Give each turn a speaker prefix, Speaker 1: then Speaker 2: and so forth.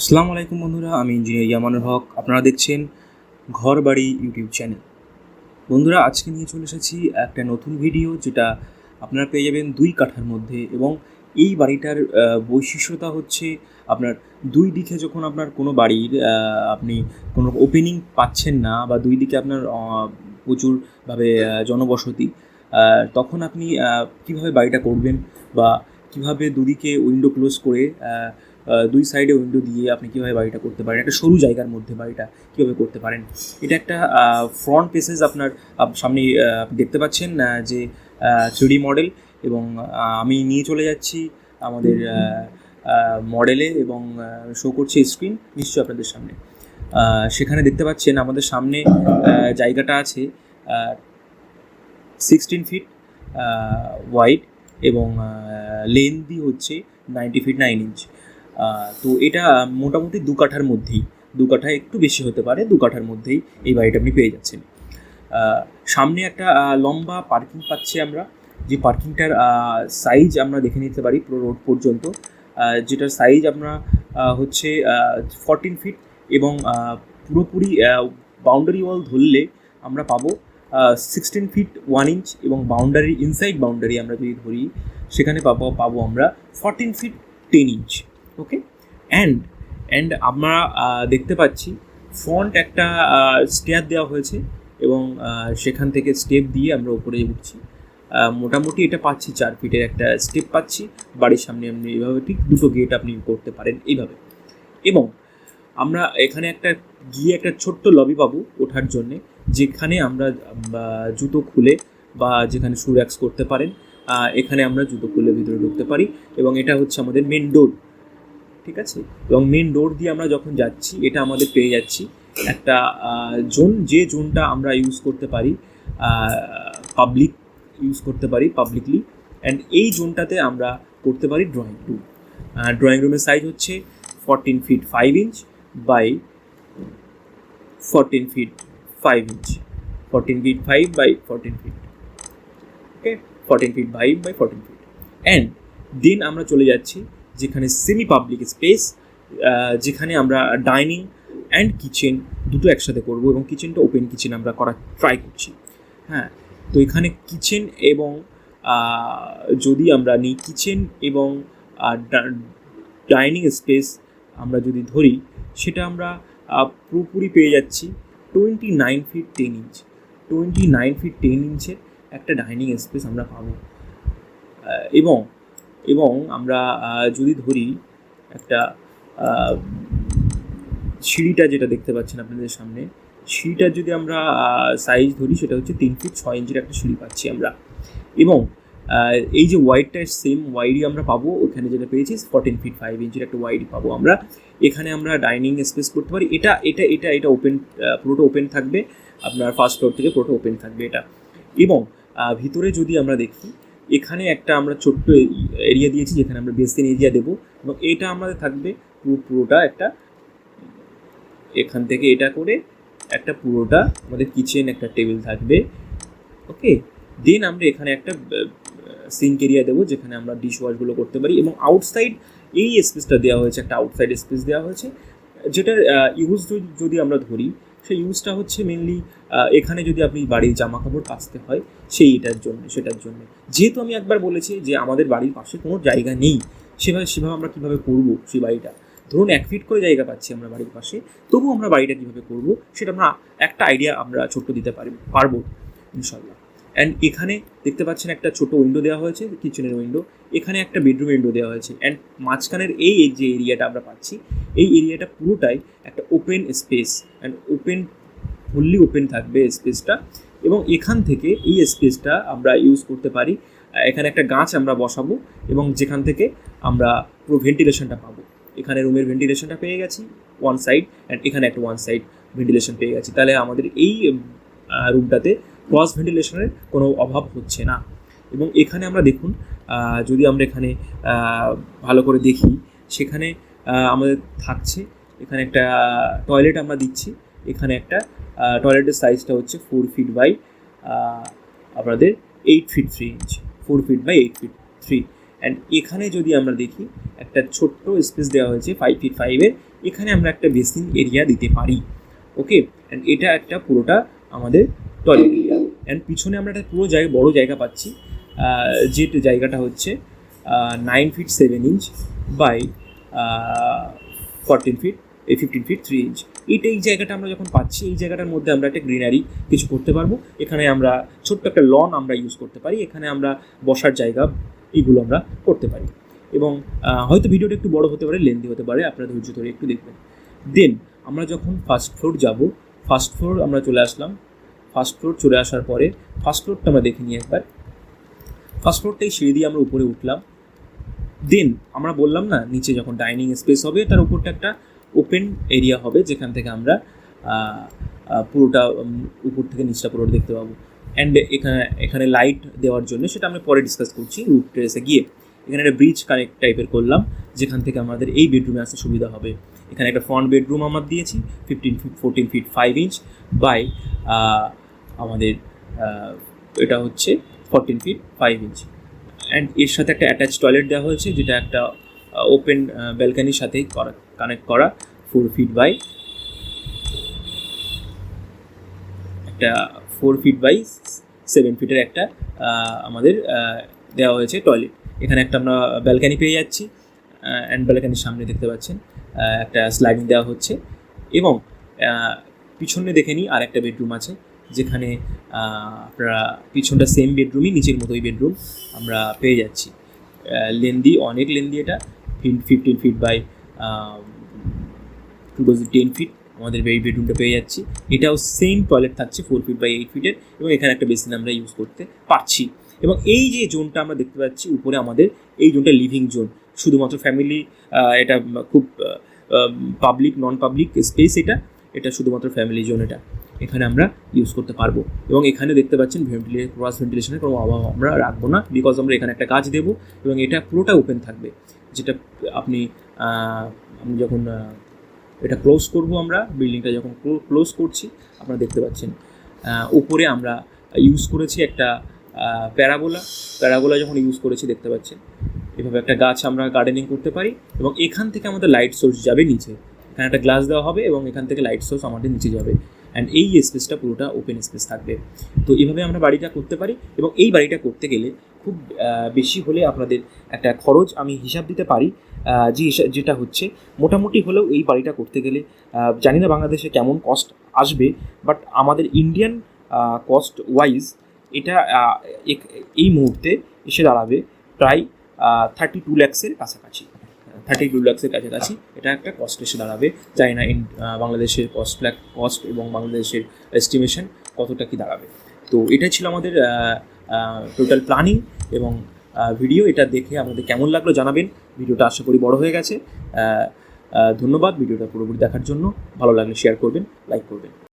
Speaker 1: আসসালামু আলাইকুম বন্ধুরা, আমি ইঞ্জিনিয়ার ইয়ামানুর হক। আপনারা দেখছেন ঘর বাড়ি ইউটিউব চ্যানেল। বন্ধুরা, আজকে নিয়ে চলে এসেছি একটা নতুন ভিডিও, যেটা আপনারা পেয়ে যাবেন দুই কাঠার মধ্যে এবং এই বাড়িটার বৈশিষ্ট্যতা হচ্ছে আপনার দুই দিকে যখন আপনার কোনো বাড়ির আপনি কোনো ওপেনিং পাচ্ছেন না বা দুই দিকে আপনার প্রচুরভাবে জনবসতি তখন আপনি কীভাবে বাড়িটা করবেন বা কীভাবে দুদিকে উইন্ডো ক্লোজ করে দুই সাইডে উইন্ডো দিয়ে আপনি কীভাবে বাড়িটা করতে পারেন, একটা সরু জায়গার মধ্যে বাড়িটা কীভাবে করতে পারেন। এটা একটা ফ্রন্ট পেসেস আপনার, আপ- সামনে দেখতে পাচ্ছেন যে থ্রিডি মডেল এবং আমি নিয়ে চলে যাচ্ছি আমাদের মডেলে এবং শো করছে স্ক্রিন নিশ্চয়ই আপনাদের সামনে। সেখানে দেখতে পাচ্ছেন আমাদের সামনে জায়গাটা আছে সিক্সটিন ফিট ওয়াইড এবং লেন্দি হচ্ছে নাইনটি ফিট নাইন ইঞ্চ তো এটা মোটামুটি দু কাঠার মধ্যেই, দু কাঠা একটু বেশি হতে পারে, দু কাঠার মধ্যেই এই বাড়িটা আপনি পেয়ে যাচ্ছেন। সামনে একটা লম্বা পার্কিং পাচ্ছি আমরা, যে পার্কিংটার সাইজ আমরা দেখে নিতে পারি পুরো রোড পর্যন্ত। যেটার সাইজ আমরা হচ্ছে ফরটিন ফিট এবং পুরোপুরি বাউন্ডারি ওয়াল ধরলে আমরা পাবো সিক্সটিন ফিট ওয়ান ইঞ্চ এবং বাউন্ডারি ইনসাইড বাউন্ডারি আমরা যদি ধরি, সেখানে পাবো পাবো আমরা fourteen feet ten inch okay and and আমরা দেখতে পাচ্ছি ফ্রন্ট একটা স্টেয়ার দেওয়া হয়েছে এবং সেখান থেকে স্টেপ দিয়ে আমরা উপরে উঠছি। মোটামুটি এটা পাচ্ছি চার ফিটের একটা স্টেপ পাচ্ছি। বাড়ির সামনে আপনি এইভাবে ঠিক দুটো গেট আপনি করতে পারেন এইভাবে। এবং আমরা এখানে একটা, গিয়ে একটা ছোট্ট লবি পাবো ওঠার জন্যে, যেখানে আমরা জুতো খুলে বা, যেখানে শু র্যাক্স করতে পারেন এখানে আমরা জুতো খুলে ভিতরে ঢুকতে পারি। এবং এটা হচ্ছে আমাদের মেন ডোর ঠিক আছে? এবং মেন ডোর দিয়ে আমরা যখন যাচ্ছি, এটা আমাদের পেয়ে যাচ্ছি। একটা জোন যে জোনটা আমরা ইউজ করতে পারি পাবলিক ইউজ করতে পারি পাবলিকলি অ্যান্ড এই জোনটাতে আমরা করতে পারি ড্রয়িং রুম ড্রয়িং রুমের সাইজ হচ্ছে fourteen feet five inch by fourteen feet five inch fourteen feet five by fourteen feet okay fourteen feet five by fourteen feet and then আমরা চলে যাচ্ছি যেখানে সেমি পাবলিক স্পেস যেখানে আমরা dining and kitchen দুটো একসাথে করব এবং কিচেনটা ওপেন কিচেন আমরা করার ট্রাই করছি। হ্যাঁ তো এখানে কিচেন এবং যদি আমরা নিই কিচেন এবং ডাইনিং স্পেস আমরা যদি ধরি, সেটা আমরা পুরোপুরি পেয়ে যাচ্ছি twenty nine feet ten inch twenty nine feet ten ইঞ্চের একটা ডাইনিং স্পেস আমরা পাবো। এবং এবং আমরা যদি ধরি একটা সিঁড়িটা যেটা দেখতে পাচ্ছেন আপনাদের সামনে সিঁড়িটার যদি আমরা সাইজ ধরি, সেটা হচ্ছে তিন ফিট ছয় ইঞ্চির একটা সিঁড়ি পাচ্ছি আমরা। এবং এই যে ওয়াইডটা সেম ওয়াইডই আমরা পাবো, ওখানে যেটা পেয়েছি ফোরটিন ফিট ফাইভ ইঞ্চির একটা ওয়াইড পাবো আমরা। এখানে আমরা ডাইনিং স্পেস করতে পারি। এটা এটা এটা এটা ওপেন পুরোটা ওপেন থাকবে। আপনার ফার্স্ট ফ্লোর থেকে পুরোটা ওপেন থাকবে এটা। এবং ভিতরে যদি আমরা দেখি এখানে একটা আমরা ছোট্ট এরিয়া দিয়েছি যেখানে আমরা বেসিন এরিয়া দেবো। এবং এটা আমাদের থাকবে পুরো, পুরোটা একটা, এখান থেকে এটা করে একটা পুরোটা আমাদের কিচেন একটা টেবিল থাকবে। ওকে দেন আমরা এখানে একটা সিঙ্ক এরিয়া দেবো যেখানে আমরা ডিশ ওয়াশগুলো করতে পারি। এবং আউটসাইড এই স্পেসটা দেওয়া হয়েছে, একটা আউটসাইড স্পেস দেওয়া হয়েছে যেটার ইউজ যদি আমরা ধরি সেই ইউজটা হচ্ছে মেনলি এখানে যদি আপনি বাড়ির জামা কাপড় কাচতে হয় সেই এটার জন্য, সেটার জন্য। যেহেতু আমি একবার বলেছি যে আমাদের বাড়ির পাশে কোনো জায়গা নেই, সেভাবে সেভাবে আমরা কীভাবে করব সেই বাড়িটা? ধরুন এক ফিট করে জায়গা পাচ্ছি আমরা বাড়ির পাশে তবু আমরা বাড়িটা কীভাবে করব, সেটা আমরা একটা আইডিয়া আমরা ছোট্ট দিতে পারি, পারব ইনশাল্লাহ অ্যান্ড এখানে দেখতে পাচ্ছেন একটা ছোট উইন্ডো দেওয়া হয়েছে কিচেনের উইন্ডো এখানে একটা বেডরুম উইন্ডো দেওয়া হয়েছে। অ্যান্ড মাঝখানের এই যে এরিয়াটা আমরা পাচ্ছি, এই এরিয়াটা পুরোটাই একটা open space and open fully open থাকবে স্পেসটা এবং এখান থেকে এই স্পেসটা আমরা ইউজ করতে পারি। এখানে একটা গাছ আমরা বসাবো এবং যেখান থেকে আমরা পুরো ভেন্টিলেশনটা পাবো। এখানে রুমের ভেন্টিলেশনটা পেয়ে গেছি ওয়ান সাইড অ্যান্ড এখানে একটা ওয়ান সাইড ভেন্টিলেশন পেয়ে গেছি। তাহলে আমাদের এই রুমটাতে ক্রস ভেন্টিলেশনের কোনো অভাব হচ্ছে না। এবং এখানে আমরা দেখুন যদি আমরা এখানে ভালো করে দেখি, সেখানে আমাদের থাকছে, এখানে একটা টয়লেট আমরা দিচ্ছি, এখানে একটা টয়লেটের সাইজটা হচ্ছে ফোর ফিট বাই আপনাদের eight feet three inch four feet by eight feet three and এখানে যদি আমরা দেখি, একটা ছোট্ট স্পেস দেওয়া হয়েছে ফাইভ ফিট ফাইভের এখানে আমরা একটা বেসিন এরিয়া দিতে পারি। ওকে অ্যান্ড এটা একটা পুরোটা আমাদের টয়লেট অ্যান্ড পিছনে আমরা একটা পুরো জায়গা, বড়ো জায়গা পাচ্ছি যে জায়গাটা হচ্ছে nine feet seven inch by fourteen feet এই ফিফটিন ফিট থ্রি ইঞ্চ এটা এই জায়গাটা আমরা যখন পাচ্ছি, এই জায়গাটার মধ্যে আমরা একটা গ্রিনারি কিছু করতে পারব। এখানে আমরা ছোট্ট একটা লন আমরা ইউজ করতে পারি। এখানে আমরা বসার জায়গা এগুলো আমরা করতে পারি। এবং হয়তো ভিডিওটা একটু বড় হতে পারে লেন্দি হতে পারে, আপনারা ধৈর্য ধরে একটু দেখবেন। দেন আমরা যখন ফার্স্ট ফ্লোর যাব ফার্স্ট ফ্লোর আমরা চলে আসলাম ফার্স্ট ফ্লোর চলে আসার পরে ফার্স্ট ফ্লোরটা আমরা দেখে নিই একবার। ফার্স্ট ফ্লোরটাই সিঁড়ি দিয়ে আমরা উপরে উঠলাম। দেন আমরা বললাম না, নিচে যখন ডাইনিং স্পেস হবে, তার উপরটা একটা ওপেন এরিয়া হবে, যেখান থেকে আমরা পুরোটা উপর থেকে নিচটা পুরোটা দেখতে পাবো। অ্যান্ড এখানে এখানে লাইট দেওয়ার জন্য সেটা আমরা পরে ডিসকাস করছি রুট টেরেসে গিয়ে। এখানে একটা ব্রিজ কানেক্ট টাইপের করলাম, যেখান থেকে আমাদের এই বেডরুমে আসতে সুবিধা হবে। এখানে একটা ফ্রন্ট বেডরুম আমরা দিয়েছি fifteen feet fourteen feet five inch by আমাদের এটা হচ্ছে fourteen feet five inch and এর সাথে একটা অ্যাটাচ টয়লেট দেওয়া হয়েছে, যেটা একটা ওপেন ব্যালকানির সাথেই করা কানেক্ট করা ফোর ফিট বাই একটা ফোর ফিট বাই সেভেন ফিটের একটা আমাদের দেওয়া হয়েছে টয়লেট এখানে একটা আমরা ব্যালকানি পেয়ে যাচ্ছি অ্যান্ড ব্যালকানির সামনে দেখতে পাচ্ছেন একটা স্লাইডিং দেওয়া হচ্ছে এবং পিছনে দেখে নিই আর একটা বেডরুম আছে। যেখানে আপনারা পিছনটা সেম বেডরুমই নিচের মতোই বেডরুম আমরা পেয়ে যাচ্ছি। লেন্দি অনেক লেন্দি এটা। Fifteen feet by ten feet আমাদের এই বেডরুমটা পেয়ে যাচ্ছি। এটাও সেম টয়লেট থাকছে ফোর ফিট বাই এইট ফিটের এবং এখানে একটা বেসিন আমরা ইউজ করতে পারছি। এবং এই যে জোনটা আমরা দেখতে পাচ্ছি, উপরে আমাদের এই জোনটা লিভিং জোন শুধুমাত্র ফ্যামিলি এটা খুব পাবলিক নন পাবলিক স্পেস এটা। এটা শুধুমাত্র ফ্যামিলি জোন এটা। এখানে আমরা ইউজ করতে পারব। এবং এখানে দেখতে পাচ্ছেন ভেন্টিলে ক্রস ভেন্টিলেশনের কোনো অভাব আমরা রাখব না বিকজ আমরা এখানে একটা গাছ দেবো এবং এটা পুরোটা ওপেন থাকবে। যেটা আপনি আপনি যখন এটা ক্লোজ করব আমরা বিল্ডিংটা যখন ক্লোজ করছি, আপনারা দেখতে পাচ্ছেন উপরে আমরা ইউজ করেছি একটা প্যারাবোলা। প্যারাবোলা যখন ইউজ করেছি, দেখতে পাচ্ছেন, এভাবে একটা গাছ আমরা গার্ডেনিং করতে পারি এবং এখান থেকে আমাদের লাইট সোর্স যাবে নিচে। এখানে একটা গ্লাস দেওয়া হবে এবং এখান থেকে লাইট সোর্স আমাদের নিচে যাবে। অ্যান্ড এই স্পেসটা পুরোটা ওপেন স্পেস থাকবে। তো এভাবে আমরা বাড়িটা করতে পারি এবং এই বাড়িটা করতে গেলে খুব বেশি হলে আপনাদের একটা খরচ আমি হিসাব দিতে পারি যে যেটা হচ্ছে। মোটামুটি হলেও এই বাড়িটা করতে গেলে জানি না বাংলাদেশে কেমন কস্ট আসবে বাট আমাদের ইন্ডিয়ান কস্ট ওয়াইজ এটা এই মুহূর্তে এসে দাঁড়াবে প্রায় থার্টি টু ল্যাক্সের কাছাকাছি। থার্টি টু ল্যাক্সের কাছাকাছি। এটা একটা কস্ট এসে দাঁড়াবে। জানি না বাংলাদেশের কস্ট কস্ট এবং বাংলাদেশের এস্টিমেশন কতটা কি দাঁড়াবে। তো এটাই ছিল আমাদের টোটাল প্ল্যানিং এবং ভিডিও এটা দেখে আমাদের কেমন লাগল জানাবেন। ভিডিওটা আশা করি বড় হয়ে গেছে। ধন্যবাদ। ভিডিওটা পুরোপুরি দেখার জন্য। ভালো লাগলে শেয়ার করবেন লাইক করবেন।